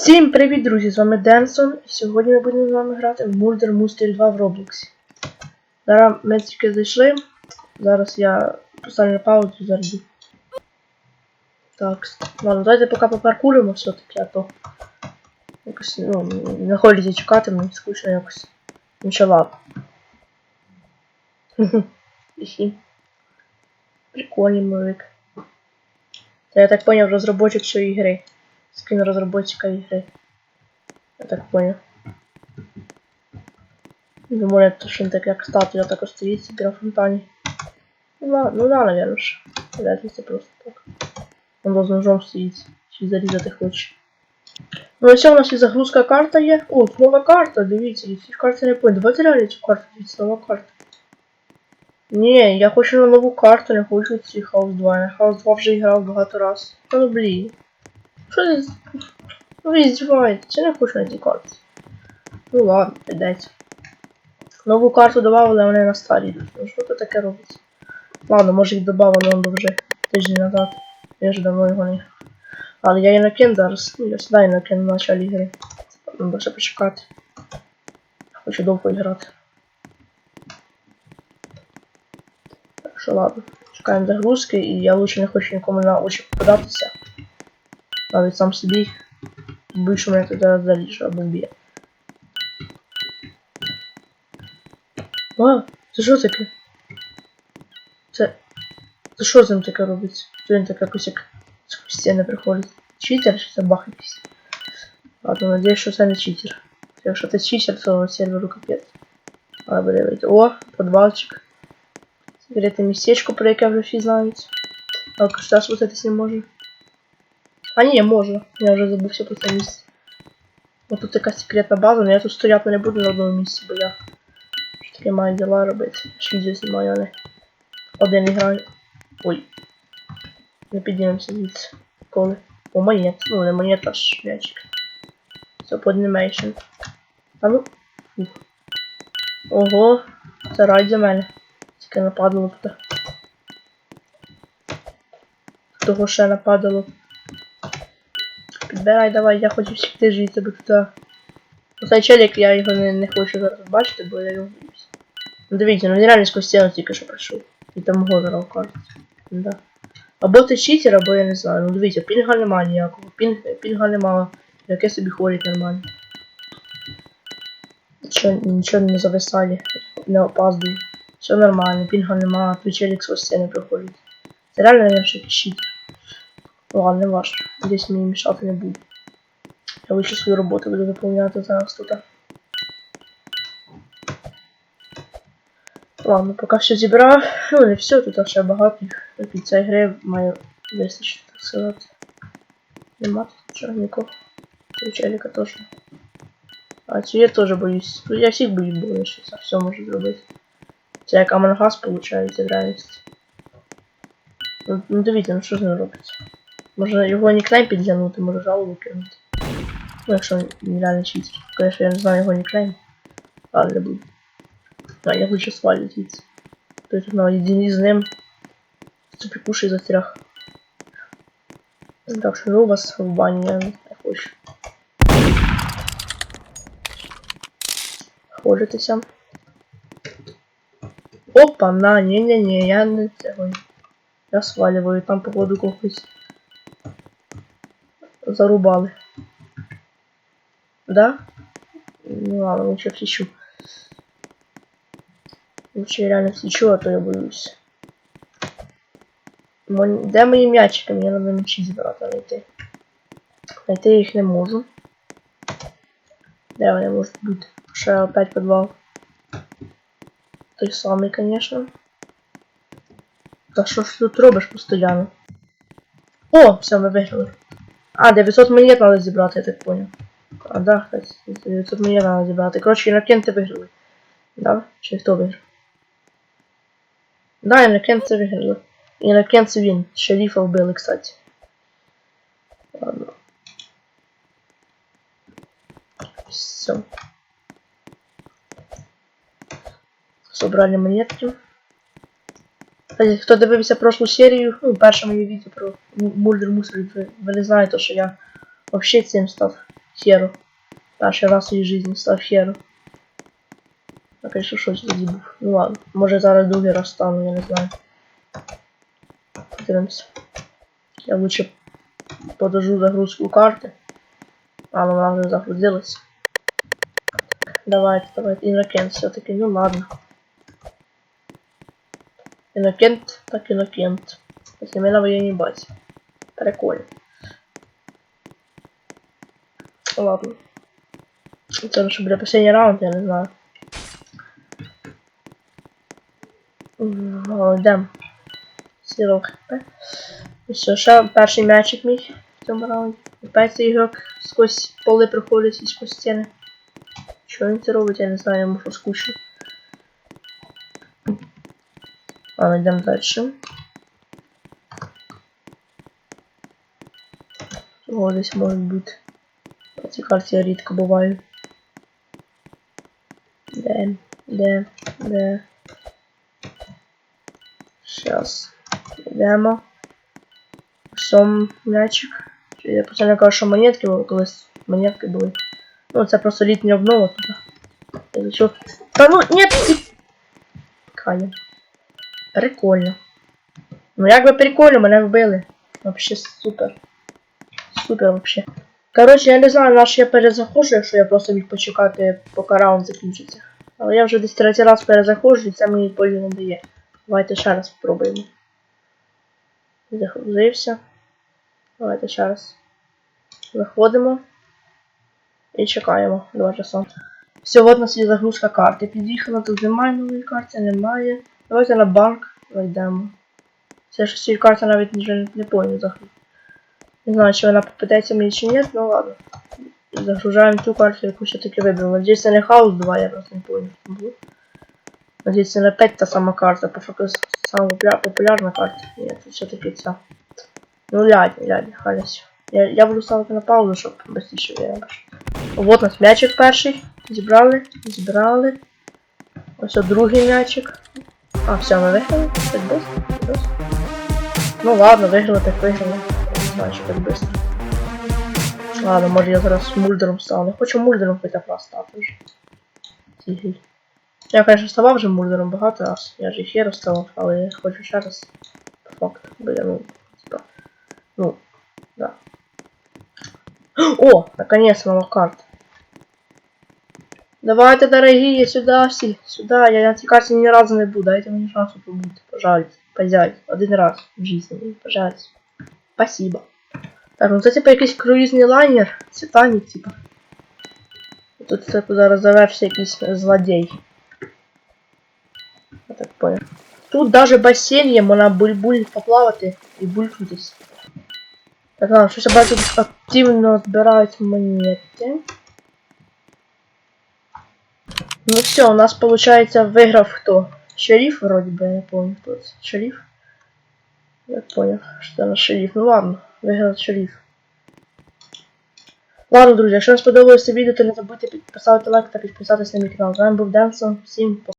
Всім привіт, друзі! З вами Денсон. Сьогодні ми будемо з вами грати в Murder Mystery 2 в Роблоксі. Зараз ми тільки зайшли. Зараз я поставлю на паузу заряду. Так, ладно, давайте поки попаркуримо все-таки, а то якось, ну, не хочеться чекати, мені скучно якось. Нічого ладно. Прикольний мовик. Це я так поняв розробочик цієї гри Скин разработчика игры. Я так понял. Думаю, это что так как статуя так стоит себе на фонтане. Ну да, ну да, наверное ж. Вряд ли это просто так. Он должен ножом стоїть. Чи зарізати хоче. Ну ось у нас і загрузка карта є. О, нова карта, дивіться, я ці карти не понял. Давайте реально цю карту, дивіться, нова карта. Ні, я хочу на нову карту, не хочу ці House 2. Я House 2 вже грав багато раз. Та ну блін. Що це? Ну ви здіваєтесь, я не хочу на цій. Ну ладно, придеться. Нову карту додавали, а вони на старій. Ну що це таке робиться? Ладно, може їх додавали он вже тиждень назад. Я ж давно його не. Але я Інокен зараз. Ну, я сюди Інокен в началі гри. Треба почекати. Хочу довго грати. Так що ладно. Чекаємо загрузки і я лучше не хочу нікому на очі попадатися. Навіть сам собі більше мене туди заліже або вб'є. А, це що таке? Це. Це що з ним таке робиться? Що він так якось як з стіни приходить? Читер чи це бах якийсь? Ладно, надіюсь, що це не читер. Якщо це читер, то серверу капець. Але буде вийти. О, подвалчик. Секретне містечко, про яке вже всі знають. А зараз спуститись не може. А ні, можна. Я вже забувся про це місце. Ось тут така секретна база, але я тут стояти не буду на одному місці, бо я ж таки маю діла робити. Ж відео знімаю, а не один граю. Ой. Не піднімемося звідси. Коли. О, монет. Ну, не монет, а ж м'ячик. Це поднімейшн. А ну. Ого, це рай за мене. Тільки нападало туди. Того ще нападало. Підбирай, давай, я хочу втекти звідси, бо туди. Оцей челік, я його не, не хочу зараз бачити, бо я його боюсь. Ну дивіться, ну він реально з стіну тільки що пройшов. І там гонора. Да. Або ти читер, або я не знаю. Ну дивіться, пінга нема ніякого. Пінг, пінга нема. Яке собі ходить нормально. Нічого, нічого не зависає, не опаздує. Все нормально, пінга нема, тут челік з стіни проходить. Це реально, що якийсь читер. Ладно, важно. Здесь мені мішати не буде. Я лише свою роботу буду виконувати зараз тут. Ладно, поки все зібрав. Ну не все, тут ще багато. Під цієї гри маю вистачити, так сказати. Нема тут нікого. Цього теж. А я теж боюсь. Ну, я всіх боюсь, бо я ще все можу зробити. Це як Амангас в реальності. Ну, ну дивіться, ну що з ним робиться. Може його нікнейм підглянути, може жалобу кинути. Ну, якщо він реально читер. Конечно, я не знаю його нікнейм. Але не буду. Так, я лучше свалю звідси. Тобто наєдині з ним. Цупікуші застряг. Так що ну вас в бані я не хочу. Ходитися. Опа, на, не-не-не, я не цього. Я сваливаю, там походу когось зарубали. Да? Ну ладно, лучше всічу. Лучше реально всічу, а то я боюсь. Де мої м'ячики? Мені треба м'ячі збирати знайти. Знайти їх не можу. Де вони можуть бути? Ще опять підвал. Той самий, конечно. Та що ж тут робиш постійно? О, все, ми виграли. А, 900 монет треба зібрати, я так понял. А, да, кстати, 900 монет треба зібрати. Коротше, інокенти виграли. Да? Чи хто виграв? Да, інокенти виграли. Інокенти він. Шерифа вбили, кстати. Ладно. Все. Собрали монетки. Кстати, хто дивився прошлу серію, ну, перше моє відео про Мульдер Мусор, ви, не знаєте, що я взагалі цим став. Херу. Перший раз в своїй житті став Херу. А конечно, що це тоді був. Ну ладно, може зараз другий раз стану, я не знаю. Подивимося. Я лучше подожду загрузку карти. А, ну вона вже загрузилась. Давайте, давайте. Інокент все-таки, ну ладно. Інокент, так інокент. Сними на воєнній базі. Прикольно. Ладно. Це вже буде останній раунд, я не знаю. М, О, йдем. Сіло хп. І все, ще перший м'ячик мій в цьому раунді. Опять цей ігрок сквозь поли проходить і сквозь стіни. Що він це робить, я не знаю, йому що Ладно, йдемо далі. О, десь може бути. На цій карті я рідко буваю. Де? Де? Де? Щас. Йдемо. Сом м'ячик. Чи Я постійно кажу, що монетки, колись монетки були. Ну, це просто літня обнова тут. Та ну, ні, ти... Прикольно. Ну як би прикольно, мене вбили. Вообще супер. Супер вообще. Коротше, я не знаю, на що я перезаходжу, якщо я просто міг почекати, поки раунд закінчиться. Але я вже десь третій раз перезаходжу і це мені полі не дає. Давайте ще раз спробуємо. Загрузився. Давайте ще раз. Заходимо. І чекаємо два часа. Все, от у нас є загрузка карти. Під'їхала, тут немає нової карти, немає. Давайте на банк зайдемо. Це ж цієї карти навіть вже не понял загруз. Не знаю, чи вона попитається мені чи ні, ну ладно. Загружаємо ту карту, яку все таки вибрали. Надіюсь, це не хаус 2, я просто не понял. Надіюсь, це не опять та сама карта, по факту сама популярна карта. Ні, це все-таки ця. Ну лядь, лядь, халясь. Я, я буду ставити на паузу, щоб швидше виявиш. Вот у нас м'ячик перший. Зібрали, зібрали. Ось другий м'ячик. А, все, ми виграли. Так быстро. Ну ладно, виграли, так виграли. Що так быстро. Ладно, може я зараз мульдером стану. Хочу мульдером хоча б раз стати. Я, конечно, ставав вже мульдером багато раз. Я ж і херу ставав, але я хочу ще раз. По факту. Бо я, ну, типа. Ну, да. О, наконец нова карта. Давайте, дорогие, сюда всі. Сюда. Я на цій карті ні разу не буду. Дайте мені шансу побути. Пожалуйста. Позять. Один раз в житті. Пожалуйста. Спасибо. Так, ну це типа якийсь круїзний лайнер. Титанік, типа. Тут це зараз завершиться якийсь злодій. Я так понял. Тут даже басейн є, можна буль-буль поплавати і булькнутись. Так, ладно, щось я бачу, тут активно збирають монети. Ну все, у нас получается выиграв кто? Шериф вроде бы, я не помню кто это. Шериф? Я понял, что это шериф. Ну ладно, выиграл шериф. Ладно, друзі, якщо вам сподобалося відео, то не забудьте підписати лайк та підписатися на мій канал. З вами був Денсон. Всім пока.